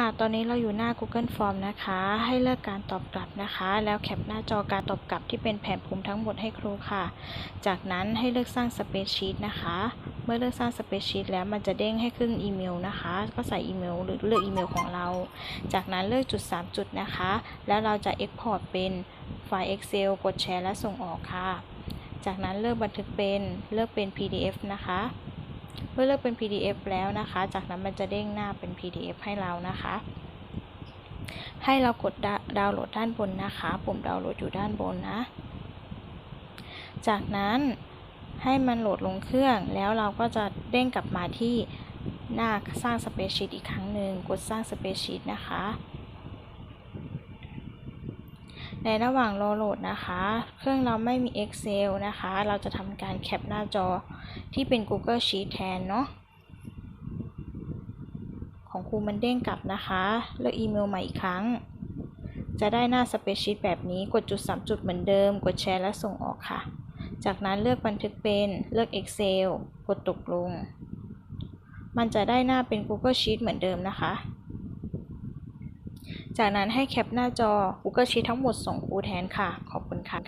ค่ะ ตอนนี้เราอยู่หน้า Google Form นะคะ ให้เลือกการตอบกลับนะคะ แล้วแคปหน้าจอการตอบกลับที่เป็นแผนภูมิทั้งหมดให้ครูค่ะ จากนั้นให้เลือกสร้าง Spreadsheet นะคะ เมื่อเลือกสร้าง Spreadsheet แล้วมันจะเด้งให้ขึ้นอีเมลนะคะ ก็ใส่อีเมลหรือเลือกอีเมลของเรา จากนั้นเลือกจุด 3 จุดนะคะ แล้วเราจะ Export เป็นไฟล์ Excel กดแชร์และส่งออกค่ะ จากนั้นเลือกบันทึกเป็น เลือกเป็น PDF นะคะ เมื่อเลือกเป็น PDF แล้วนะคะ จากนั้นมันจะเด้งหน้าเป็น PDF ให้เรานะคะ ให้เรากดดาวน์โหลดด้านบนนะคะ ปุ่มดาวน์โหลดอยู่ด้านบนนะ จากนั้นให้มันโหลดลงเครื่อง แล้วเราก็จะเด้งกลับมาที่หน้าสร้าง Spreadsheet อีกครั้งหนึ่ง กดสร้าง Spreadsheet นะคะ ในระหว่างรอโหลดนะคะ เครื่องเราไม่มี Excel นะคะ เราจะทำการแคปหน้าจอที่เป็น Google Sheet แทนเนาะของครูมันเด้งกลับนะคะ เลือกอีเมลใหม่อีกครั้ง จะได้หน้า Spreadsheet แบบนี้ กดจุด 3 จุดเหมือนเดิม กดแชร์และส่งออกค่ะ จากนั้นเลือกบันทึกเป็น เลือก Excel กดตกลง มันจะได้หน้าเป็น Google Sheet เหมือนเดิมนะคะ จากนั้นให้แคปหน้าจอ Google Sheet ทั้งหมดส่งครูแทนค่ะ ขอบคุณค่ะ